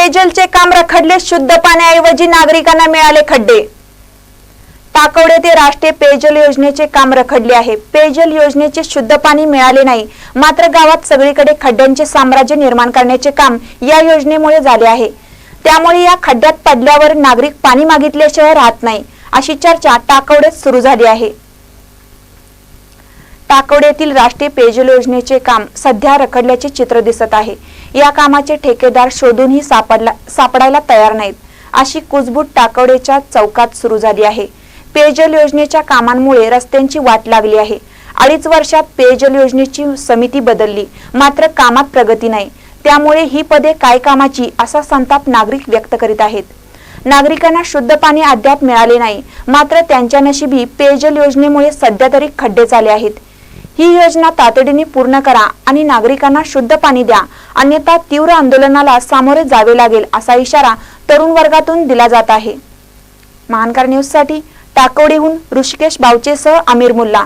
पेयजलचे काम रखडले शुद्ध पाण्याऐवजी नागरिकांना मिळाले खड्डे. टाकवडे ते राष्ट्रीय पेयजल योजनेचे काम रखडले आहे. पेयजल योजनेचे शुद्ध पाणी मिळाले नाही. मात्र गावात सगळीकडे खड्ड्यांचे साम्राज्य निर्माण करण्याचे काम या योजनेमुळे झाले आहे. त्यामुळे या खड्ड्यात पडल्यावर नागरिक पाणी मागितल्याशिवाय राहत नाही अशी चर्चा टाकवड्यात सुरू झाली आहे. टाकवड्यातील राष्ट्रीय पेयजल योजनेचे काम सध्या रखडल्याचे चित्र दिसत आहे. या कामाचे ठेकेदार शोधूनही सापडला सापडायला तयार नाहीत अशी कुजबूट टाकवडेच्या चौकात सुरू झाली आहे. पेयजल योजनेच्या कामांमुळे रस्त्यांची वाट लागली आहे. अडीच वर्षात पेयजल योजनेची समिती बदलली मात्र कामात प्रगती नाही. त्यामुळे ही पदे काय कामाची असा संताप नागरिक व्यक्त करीत आहेत. नागरिकांना शुद्ध पाणी अद्याप मिळाले नाही मात्र त्यांच्या नशिबी पेयजल योजनेमुळे सध्या तरी खड्डे झाले आहेत. ही योजना तातडीने पूर्ण करा आणि नागरिकांना शुद्ध पाणी द्या. अन्यथा तीव्र आंदोलनाला सामोरे जावे लागेल असा इशारा तरुण वर्गातून दिला जात आहे. महानकार न्यूजसाठी टाकवडीहून ऋषिकेश बावचेसह आमिर मुल्ला.